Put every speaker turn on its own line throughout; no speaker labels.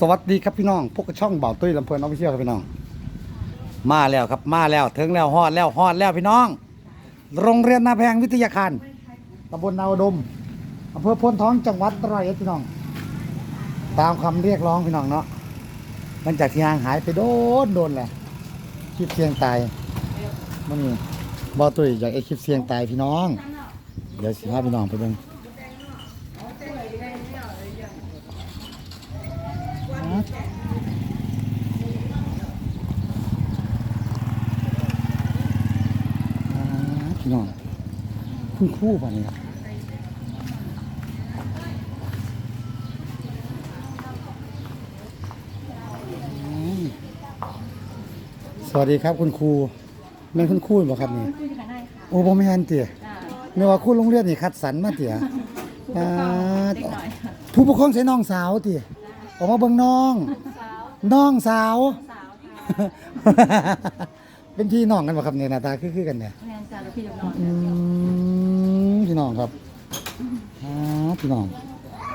สวัสดีครับพี่น้องพวกช่องเบาตุ้ยลำเพลินออฟฟิเชียลครับพี่น้อง มาแล้วครับมาแล้วถึงแล้วฮอดแล้วฮอดแล้วพี่น้อง โรงเรียนนาแพงวิทยาคารตำบลนาอุดมอำเภอพนท้องจังหวัดร้อยเอ็ดพี่น้อง ตามคำเรียกร้องพี่น้องเนาะหลังจากที่ห่างหายไปโดนโดนแหละคลิปเสียงตายมันนี่บอตุ้ยอยากไอ้คลิปเสียงตายพี่น้อง เดี๋ยวสิพาพี่น้องไปเบิ่ง พี่น้องคุณครู่ป่ะนี่ครับอืมสวัสดีครับคุณครูแม่นคุณครูบ่ครับนี่
คุยกันได้ค่ะ
โอ้บ่แม่นเตี่ย
จ้า
ไม่ว่าครู่โรงเรียนนี่คัดสรรมาเตี่ยอ่า
เด็กหน่อยค่ะ
ผู้ปกครองใช้น้องสาวเตี่ยออกมาเบิ่งน้อง
สาว
น้องสาว
สาว
เป็นพี่น้องกันบ่ครับเนี่ยหน้าตาคือๆกันเนี่ย
แมนจ้าแล้ว พี่ลูกน้อง
อืมพี่น้องครับอ่าพี่น้อง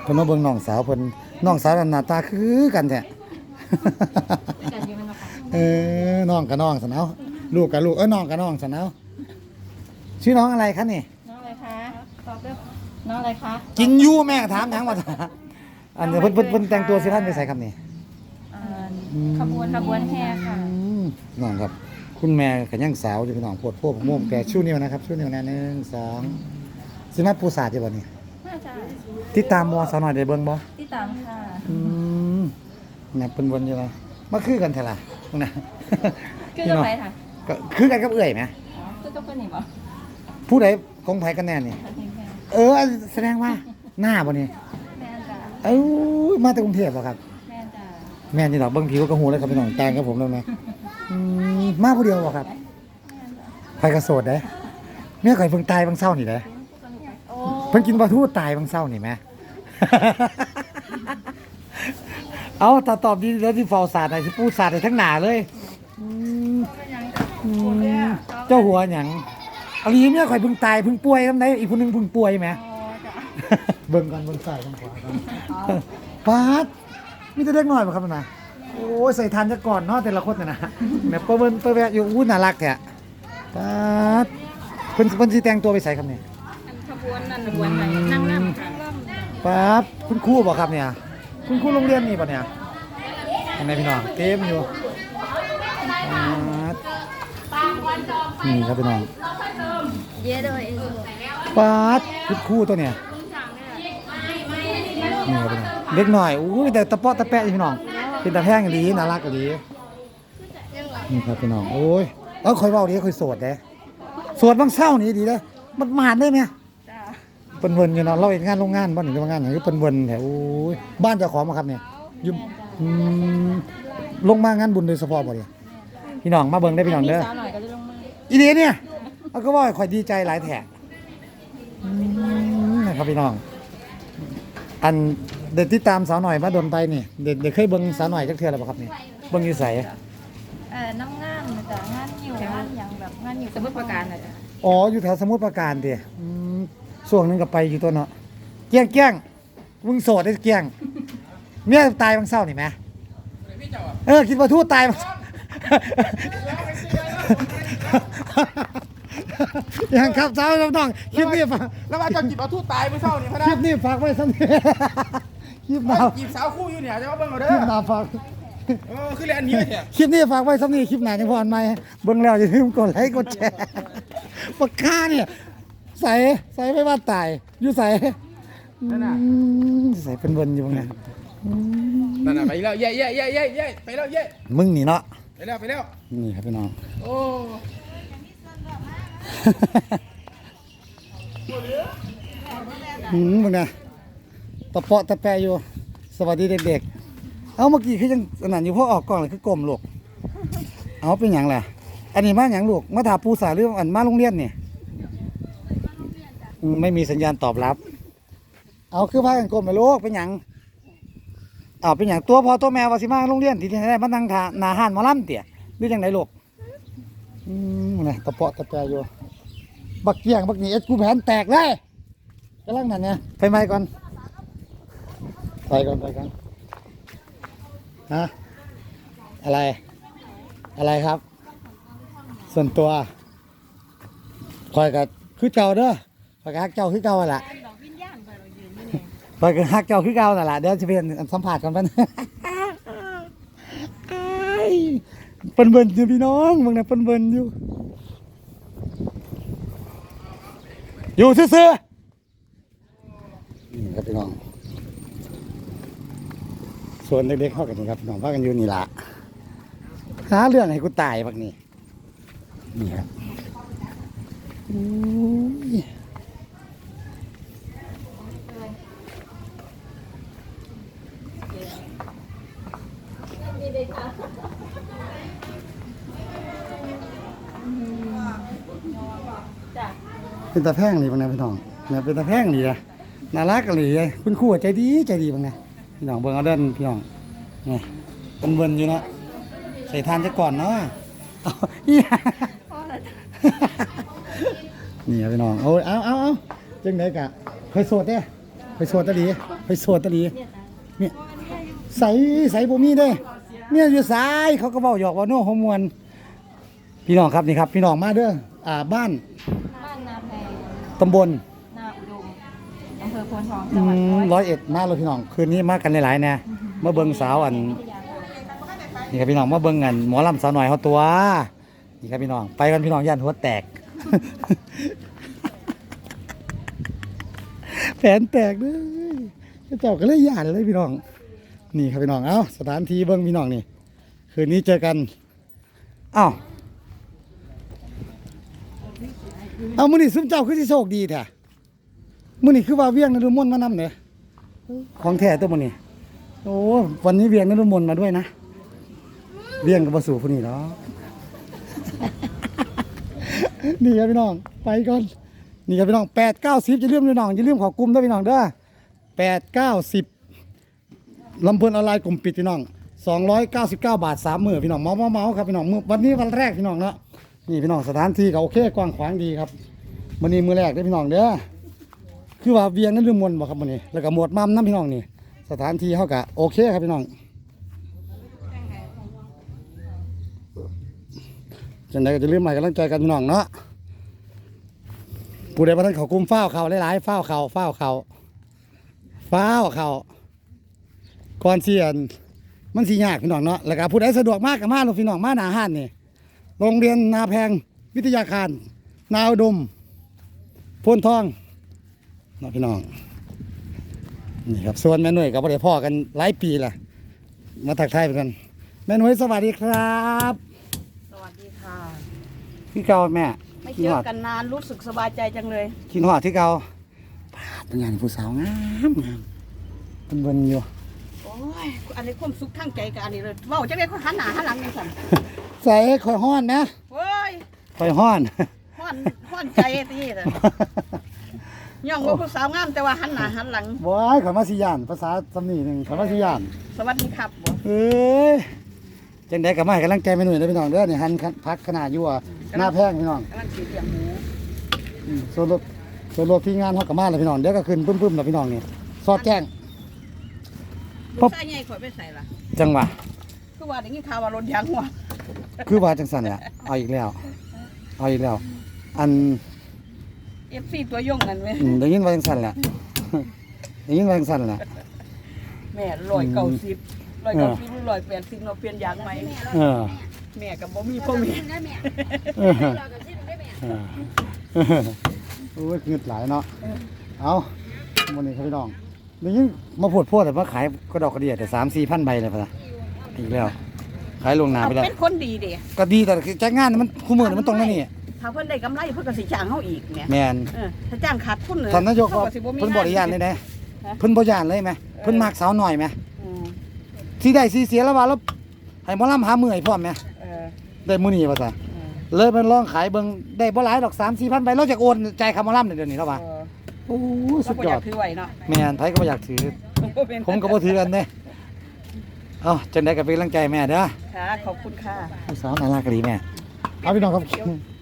เพิ่นมาเบิ่งน้องสาวเพิ่นน้องสาวนั่นหน้าตาคือกันแท้
กันอยู่มันมาค่ะ
เออน้องกับน้องสันเอาลูกกับลูกเออน้องกับน้องสันเอาชื่อน้องอะไรคะนี่
น้องอะไรคะตอบเรื่องน้องอะไรคะ
กินอยู่แม่ก็ถามทั้งว่าอันนี้เพิ่นเพิ่นเพิ่นแต่งตัวสิท่านไปใส่ครับนี่
อ่าขบวนขบวนแห่ค่ะ
อืมน้องครับ คุณแม่ก็ยังสาวอยู่พี่น้องโพดโพวกม่วงแกชูนิ้วนะครับชูนิ้วนะหนึ่งสองสิมาปูศาสตร์อยู่บ่นี่
น่าจะ
ติดตามบ่สาวน้อยได้เบิ่งบ่
ที่ตามค่ะ
อืมเนี่ยเป็นวนอยู่เลยมาคือกันเถอะล่ะพวกนะ
คือจะไปค่ะ
ก็คือกันกับเอื่อยไหม
อ๋อคือจะเป็นหนิบ่
ผู้ใดคงไผกันแน่นี่
แม่น
เออ แสดงว่าหน้าบ่นี่
แม่นจ้า
เอ้ามาจากกรุงเทพบ่ครับ
แม่นจ้า
แม่นนี่ดอกเบิ่งผิวก็หูแล้วครับพี่น้องแต่งกับผมแล้วนะอืม มาผู้เดียวบ่ครับ
แม่นจ้า
ใครก็โสดเด้เมียข่อยเพิ่งตายบางเช้านี่เด้เพิ่นกินปลาทูตายบางเช้านี่แหมเอาถ้าตอบดีแล้วที่เฝ้าศาสตร์ได้สิปูศาสตร์ได้ทั้งหนาเลย
เจ้า
หัวหยังเอาลีเนี่ยข่อยเพิ่งตายเพิ่งป่วยทำไดอีกคนนึงเพิ่งป่วยไหมเบิ่งกันเบิ่งใส่เบิ่งขวากันปาดมีแต่เด็กน้อยบ่ครับนะ โอ้ยใส่ทานจะก่อนเนาะแต่ละคนน่ะนะแม่เปิ้นเปิ้นแวะอยู่อู้น่ารักแท้ปาดเพิ่นเพิ่นสิแต่งตัวไปใส่ครับเนี่ย
อันขบวนนั่นขบวนไหนนั่งนั่งค่ะ
ปาดคุณครูบ่ครับเนี่ย คุณครูโรงเรียนนี่บ่เนี่ยอันไหนพี่น้องเต็มอยู่ปาดนี่ครับพี่น้อง
เยอะเลย
ปาดคุณครูตัวเนี่ยนี่ครับพี่น้องเด็กหน่อยอู้ยแต่ตะเปาะตะแปะอยู่พี่น้อง เป็นตาแพงดีน่ารักดีนี่ครับพี่น้องโอ้ยเออคอยเว้าดีคอยโสดเด้โสดบางเศร้านี่ดีเด้มันมาดได้ไหมเปินเวินอยู่เนาะเราเฮ็ดงานโรงงานบ่นี่โรงงานหยังคือเปินเวินแท้โอ้ยบ้านเจ้าของบ่ครับเนี่ยยู่อืมลงมางานบุญโดยเฉพาะบ่เนี่ยพี่น้องมาเบิ่งได้พี่น้องเด้ออีเดียเนี่ยเอาก็ว่าข่อยดีใจหลายแถอืมนะครับพี่น้อง อัน เด็ดที่ตามสาวหน่อยมาโดนไปนี่เด็ดเด็ดเคยเบิ่งสาวหน่อยจักเทื่อแล้วบ่ครับนี่เบิ่งอยู่ไส
เอ่อน้ำงานนะจ้ะงานอยู่งานอย่างแบบงานอยู่สมุทรปราการนะจ๊ะ
อ๋ออยู่แถวสมุทรปราการติอืมช่วงหนึงก็ไปอยู่ตัวเนาะเกี้ยงเกี้ยงมึงโสดได้เกี้ยงเมียตายบางเศร้านี่แหมเออคิดว่าทูตตายบาง ยังครับสาวน้องคลิปนี้ฝาก
แล้วว่าเจ้าจีบเอาทู่ตายเมื่อเช้านี่พะ
ค
นะ
ลิปนี้ฝากไว้สักนิด คลิปหนา
จีบสาวคู่อยู่เนี่ยจะมาเบิ่งเอา
ค
เด้
ลิป
อ
หนาฝาก
เออคือเรียนนี้เนี่ย
คลิปนี้ฝากไว้สักนิดคลิปหนาจังพรใหม่เบิ่งแล้วอย่าลืมกดไลค์กดแชร์ปากกาเนี่ยใส่ใส่ไม่ว่าตายอยู่ใส่อืมใส่เป็นเวินอยู่ไง
นั่นน่ะไปแล้วเย่เย่เย่เย่เย่ไปแล้วเย่
มึงนี่เนาะ
ไปแล้วไปแล้ว
นี่ครับพี่น้อง
โอ้
อืมมึงนะ ตะเปาะตะแปะอยู่ สวัสดีเด็กๆ เอาเมื่อกี้คือยังอันนั้นอยู่พอออกกล้องเลยคือกลมลูก เอาเป็นหยังล่ะ อันนี้มาหยังลูก มาถาปูสาหรืออันมาโรงเรียนนี่อืมไม่มีสัญญาณตอบรับ เอาคือพากันกลมไปลูกเป็นหยังเอาเป็นหยังตัวพอตัวแม่ว่าสิมาโรงเรียนที่ที่ไหนมานั่งทานาห้านมอลำเตี่ยหรือจังไหนลูกอืมนี่ตะเปาะตะแปะอยู่ บักเกียงบักหนีเอ็ดกูแผนแตกเลยกำลังนั่นเนี่ยไปไหมก่อน ไปก่อนไปก่อนฮะอะไร อะไรครับ ส่วนตัวคอยกับคือเก่าเด้อคอยกับฮักเจ้าคือเก่าหั่นล่ะ
ไปเรายืนนี่
คอยกับฮักเจ้าคือเก่านั่ล่ะเดี๋ยวจะเป็นสัมผัสกันเพิ่นอ้ายเปิ้นเบิ่นอยู่พี่น้องมึงน่ะเปิ้นเบิ่นอยู่ อยู่ซื่อๆนี่ครับพี่น้อง ส่ วนเด็กๆเข้ากันนี่ครับพี่น้องพากันอยู่นี่ล่ะหาเรื่องให้กูตายบักนี่นี่ครับอุ้ยเป็นตาแพร่งนี่บางนะพี่น้องเนี่ยเป็นตาแพร่งนี่นะน่ารักกันเลยคุณครูใจดีใจดีบางนะ พี่น้องเบิ่งเอาเดินพี่น้องนี่เป็นเบิ่นอยู่เนาะใส่ทานจะก่อนเนาะเอาอีหยัง
พ่อละ
นี่ครับพี่น้องเอาเอาเอาเอาจังไดกะเคยโสดเด้เคยโสดตะดีเคยโสดตะดีเนี่ยใสใสบ่มีเด้เนี่ยอยู่ซ้ายเขาก็เว้าหยอกว่าโน้ฮมวนพี่น้องครับนี่ครับ พี่น้องมาเด้ออ่าบ้าน
บ้านนาแพง
ตำบล
นาอุดมอำเภอโพนทอง
อื
จังหวัด
มร้อยเอ็ดมาเลยพี่น้อง คืนนี้มากันหลายๆแน่มาเบิ่งสาวอัน นี่ครับพี่น้องมาเบิ่งกันหมอลำสาวหน่อยเขาตัว นี่ครับพี่น้อง ไปกันพี่น้องย่านหัวแตก แผนแตกเลยเจ้าก็เลยย่านเลยพี่น้อง นี่ครับพี่น้อง เอ้าสถานที่เบิ่งพี่น้องนี่ คืนนี้เจอกัน เอ้าเอามื้อนี้ซุมเจ้าคือสิโชคดีแท้ มื้อนี้คือว่าเวียงนฤมลมานำเด้ของแท้ตัวมื้อนี้โอ้วันนี้เวียงนฤมลมาด้วยนะเลี้ยงกับบสู่ผู้นี้เนาะนี่ครับพี่น้องไปก่อนนี่ครับพี่น้องแปดเก้าสิบอย่าลืมพี่น้องอย่าลืมขอกลุ่มด้วยพี่น้องเด้อแปดเก้าสิบลำเพลินออนไลน์กลุ่มปิดพี่น้องสองร้อยเก้าสิบเก้าบาทสามหมื่นพี่น้องเมาเมาเมาครับพี่น้องวันนี้วันแรกพี่น้องเนาะนี่พี่น้องสถานที่ก็โอเคกว้างขวางดีครับวันนี้มือแรกเด้พี่น้องเด้อ คือว่าเวียงนั่นลืมมนต์บ่ครับวันนี้แล้วก็หมวดมั่มน้ำพี่น้องนี่สถานที่เขาก็โอเคครับพี่น้องจังไดก็จะลืมใหม่กำลังใจกันพี่น้องเนาะผู้ใดบ่ทันเขากลุ่มฟ้าวเขาหลายๆฟ้าวเขาฟ้าวเขาฟ้าวเขาก่อนเสียนมันสิยากพี่น้องเนาะแล้วก็ผู้ใดสะดวกมากก็มาลงพี่น้องมาหน้าห้านนี่โรงเรียนนาแพงวิทยาคาร นาอุดมพนทอง เนาะพี่น้องนี่ครับส่วนแม่หน่วยกับบ่ได้พ่อกันหลายปีละมาทักทายกันแม่หน่วยสวัสดีครับ
สวัสดีค่ะ
พี่เก่าแม่
ไม่
คิ
เจ
ด
อ
ฮอด
กันนานรู้สึกสบายใจจังเลย
คิดฮอดที่เก่าปาดเป็นอย่างผู้สาวงามงามเป็นเบิ่นอยู่
โอ้ยอันนี้ความสุขทั้งใจกับอันนี้เลยเว่าจะได้เขาหันหน้าหันหลังยังสั่น
ใส่ข่อยฮ้อนนะ
โอ้ย
ข่อยฮ้อน
ห้อนห้อนใจตีเล ยย่องว่าผู้สาวงามแต่ว่าหันหน้าหันหลัง
บอยข่อยมาสิย่าน ภาษาสำนีหนึ่งข่อยมาสิย่าน
สวัสดีครับบ่
เอ้ยจังได๋ก็มาให้กำลังใจแม่หนุ่ยเด้อพี่น้องเด้อนี่หันพักขนาดอยู่อะหน้าแพงพี่น้อง
กำลังสีเลี้ยงหมู
อืมส่วนรถส่วนรถที่งานเฮาก็มาแล้วพี่น้องเดี๋ยวก็ขึ้นปึ้มๆแล้วพี่น้องนี่สอดแจ้ง
ลูกชายใหญ่ข่อยไปใส่ละ
จังหวะ
คือว่าได้ยินข่าวว่ารถยางหัว
คือว่าจังซั่นแหละเอาอีกแล้ว เอาอีกแล้ว อัน
เอฟซีตัวยงนั่นเว้ย
อืมได้ยินว่าจังซั่นแหละได้ยินว่าจังซั่นแหละ
แม่ร้อยเก้าสิบร้อยเก้าสิบร้อยแปดสิบเราเปลี่ยนยางไหม
เออ
แม่กับบ่มีพ่อแม่
เออเออโอ้ยเงินหลายเนาะ เอาวันนี้ครับพี่น้องนี่ยิ่งมาพูดพูดแต่มาขายก็ดอกกระเดียแต่สามสี่พันใบเลยพะนะอีกแล้ว ขายลวงหนา
เอา
ไปแล้ว
เป็นคนดีเด้
ก็ดีแต่จ้างงานมันคู่มือนี่มันตรงนั่นนี่
ถ้าเพิ่นได้กำไรเพิ่นก็สิจ้างเฮาอีกเนี่ย
แมน
เออถ้าจ้างขาดทุนเลย
ท่านนายก
เขา
ว่า
สิบ่มี
เพิ่นบริยานเลยนะ
ฮะ
เพิ่นบริยานเลยไหมเพิ่นมากสาวหน่อยไหม
อืม
ที่ได้สีเสียแล้วว่าแล้วให้หมอลำหาเมื่อยพร้อมไหม
เออ
ได้มื้อนี้ว่าซะ
เออ
เลยมันลองขายเบิ่งได้บ่หลายดอกสามสี่พันใบเราจะโอนใจายคำหมอลำเดี๋ยวนี้แล้วว่า
เออ
โอ้ย
เรา
สุด
บ่
ย
อ
อยาด
กถือไว้เนาะ
แม่นไผก็บ่อยากถือ
เป็น
ผมก็บ่ถือกันเด้เอ้าจังได๋ก็เป็นกำลังใจแม่เด้อ
ค่ะขอบคุณค่ะ
ผู้สาวน่ารักกะดีแม่ เอาพี่น้องครับ
เป็นเป็นก๋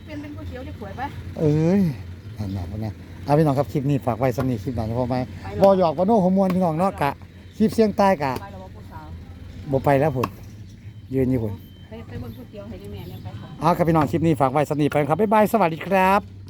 วยเตี๋ยวที่สวยปะ
เอ้ยนั่นแหละพวกเนี้ยเอาพี่น้องครับคลิปนี้ฝากไว้สำนีคลิปหนังพอไหมบอหยอกบอโน่ฮอร์โมนพี่น้องเนาะกะคลิปเสียงใต้กะ
ไปแล้วว่าผู้สาว
บ่ไปแล้วพุ่นยืนอยู่พุ่น
ไปไปเบิ่งก๋วยเตี๋ยวให้ได้แม่เนี่ยไปค่ะ
เอาครับพี่น้องคลิปนี้ฝากไว้สนิทไปครับบ๊ายบายสวัสดีครับ